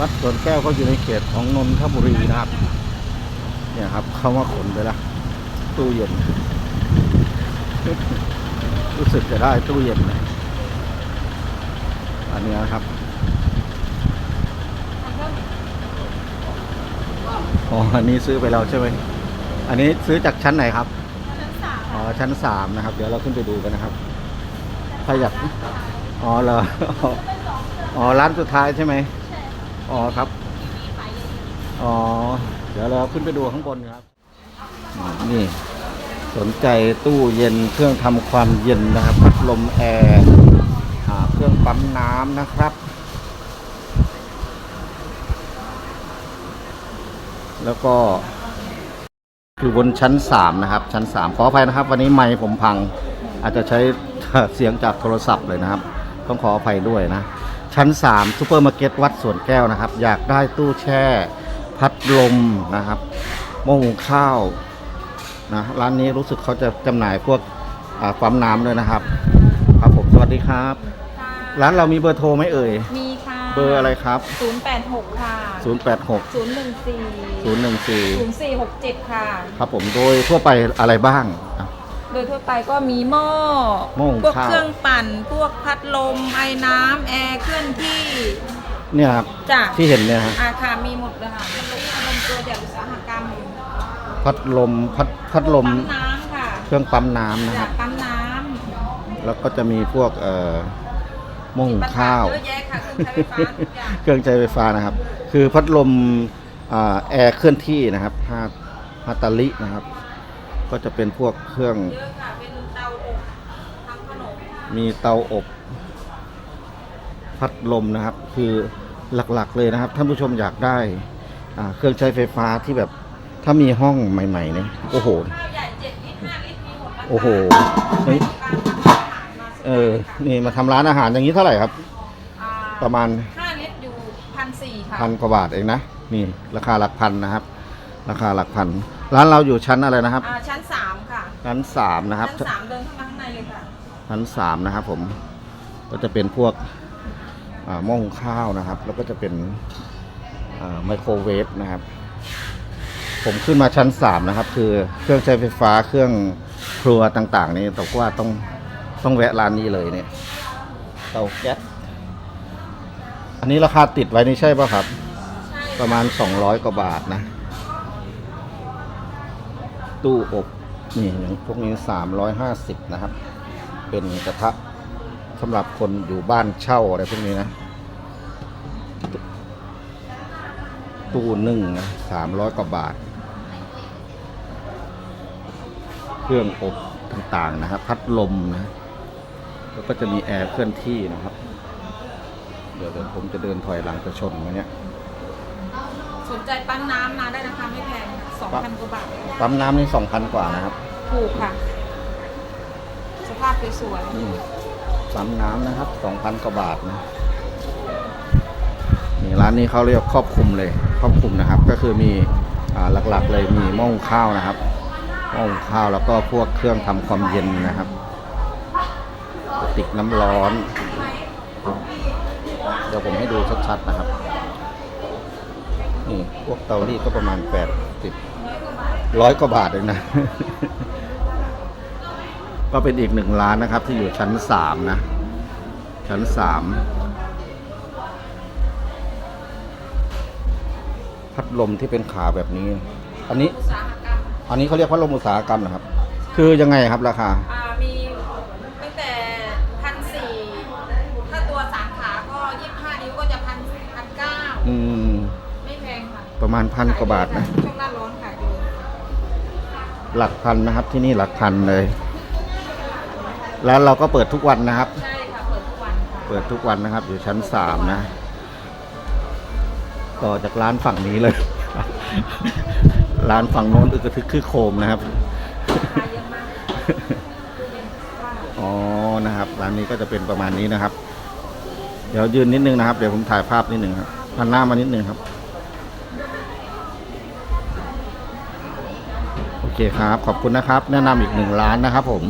วัดสวนแก้วก็อยู่ในเขตของนนทบุรีนะครับ เนี่ยครับเขามาขนไปละตู้เย็น รู้สึกจะได้ตู้เย็นนะอันนี้นะครับอ๋ออันนี้ซื้อไปแล้วใช่ไหมอันนี้ซื้อจากชั้นไหนครับชั้นสามอ๋อชั้นสามนะครับ เดี๋ยวเราขึ้นไปดูกันนะครับใครอยากอ๋อเหรออ๋อร้านสุดท้ายใช่ไหม อ๋อครับ อ๋อ เดี๋ยวเราขึ้นไปดูข้างบนครับ นี่สนใจตู้เย็นเครื่องทำความเย็นนะครับพัดลมแอร์เครื่องปั๊มน้ำนะครับ แล้วก็คือบนชั้นสามนะครับ ชั้นสามขออภัยนะครับ วันนี้ไมค์ผมพัง อาจจะใช้เสียงจากโทรศัพท์เลยนะครับ ต้องขออภัยด้วยนะ ชั้น3ซูเปอร์มาร์เก็ตวัดสวนแก้วนะครับ อยากได้ตู้แช่ พัดลมนะครับหม้อหุงข้าวนะร้านนี้รู้สึกเขาจะจำหน่ายพวกอ่าปั๊มน้ำด้วยนะครับ ครับผมสวัสดีครับค่ะร้านเรามีเบอร์โทรไหมเอ่ย มีค่ะ เบอร์อะไรครับศูนย์แปดหกค่ะ 086ศูนย์หนึ่งสี่014ศูนย์สี่หกเจ็ดค่ะ ครับผมโดยทั่วไปอะไรบ้างอะ โดยทั่วไปก็มีหม้อหม้อหุงพวกข้าว เครื่องปั่น พวกพัดลมไอ้น้ำแอร์เคลื่อนที่เนี่ยครับจ้ะที่เห็นเนี่ยฮะอาคามีหมดเลยค่ะพัดลมพัดลมตัวจากอุตสาหกรรมพัดลมพัดพัดลมปั๊มน้ำค่ะเครื่องปั๊มน้ำนะคจารักบปั๊มน้แล้วก็จะมีพวกเอ่อหม้อำหุงข้าว เยอะแยะค่ะเครื่องใช้ไฟฟ้าทุกอย่าง เครื่องใช้ไฟฟ้านะครับ คือพัดลมอ่าแอร์เคลื่อนที่นะครับฮาฮาตาลินะครับ ก็จะเป็นพวกเครื่องเยอะค่ะเป็นเตาอบทำขนมมีเตาอบ พัดลมนะครับ คือหลักๆเลยนะครับ ท่านผู้ชมอยากได้อ่าเครื่องใช้ไฟฟ้าที่แบบถ้ามีห้องใหม่ๆเนี่ยโอ้โหข้าวใหญ่เจ็ดลิตรห้าลิตรมีหมดนะคะโอ้โหเฮ้ยการทำอาหารมาเออนี่มาทำร้านอาหารอย่างนี้เท่าไหร่ครับอ่าประมาณห้าลิตรอยู่พันสี่ค่ะพันกว่าบาทเองนะนี่ราคาหลักพันนะครับ ราคาหลักพัน ร้านเราอยู่ชั้นอะไรนะครับ อ่าชั้นสามค่ะชั้นสามนะครับ ชั้นสามเดินเข้ามาข้างในเลยค่ะ ชั้นสามนะครับผม ก็จะเป็นพวกอ่าหม้อหุงข้าวนะครับ แล้วก็จะเป็นอ่าไมโครเวฟนะครับ ผมขึ้นมาชั้นสามนะครับ คือเครื่องใช้ไฟฟ้าเครื่องครัวต่างๆ นี่ตกว่าต้องต้องแวะร้านนี้เลยเนี่ยเตาแก๊สอันนี้ราคาติดไว้นี่ใช่ป่ะครับใช่ประมาณ 200 กว่าบาทนะ ตู้อบนี่อย่างพวกนี้350นะครับ เป็นกระทะสำหรับคนอยู่บ้านเช่าอะไรพวกนี้นะ ตู้นึ่งนะ300กว่าบาท เครื่องอบต่างๆนะครับ พัดลมนะ แล้วก็จะมีแอร์เคลื่อนที่นะครับ เดี๋ยวเดี๋ยวผมจะเดินถอยหลังจะชนไหมเนี่ย สนใจปั๊มน้ำมาได้นะคะไม่แพง สองพันกว่าบาทปั๊มน้ำนี่สองพันกว่านะครับ ถูกค่ะ สภาพสวยนี่ปั๊มน้ำนะครับสองพันกว่าบาทนะนี่ร้านนี้เขาเรียกครอบคลุมเลย ครอบคลุมนะครับ ก็คือมีอ่าหลักๆเลยมีหม้อหุงข้าวนะครับหม้อหุงข้าวแล้วก็พวกเครื่องทำความเย็นนะครับกระติกน้ำร้อน เดี๋ยวผมให้ดูชัดๆนะครับ นี่พวกเตารีดก็ประมาณแปดสิบร้อยกว่าบาทเองนะ ก็เป็นอีกหนึ่งร้านนะครับ ที่อยู่ชั้นสามนะ ชั้นสามพัดลมที่เป็นขาแบบนี้ อันนี้ๆอุตสาหกรรมอันนี้เขาเรียกพัดลมอุตสาหกรรมนะครับ คือยังไงครับราคา อ่ามีตั้งแต่พันสี่ถ้าตัวสามขาก็ยี่สิบห้านิ้วก็จะพันพันเก้าอืมไม่แพงค่ะ ประมาณพันกว่าบาทนะ ช่วงหน้าร้อนขายดีหลักพันนะครับที่นี่หลักพันเลยแล้วเราก็เปิดทุกวันนะครับ ใช่ค่ะ เปิดทุกวันค่ะเปิดทุกวันนะครับ อยู่ชั้นสามนะ ต่อจากร้านฝั่งนี้เลย ร้านฝั่งโน้นอึกกระทึกคือโครมนะครับ ขายเยอะมากอ๋อ นะครับ ร้านนี้ก็จะเป็นประมาณนี้นะครับ เดี๋ยวยืนนิดนึงนะครับ เดี๋ยวผมถ่ายภาพนิดนึงครับพันหน้ามานิดนึงครับ โอ เคครับ ขอบคุณนะครับ แนะนำอีกหนึ่งร้านนะครับผม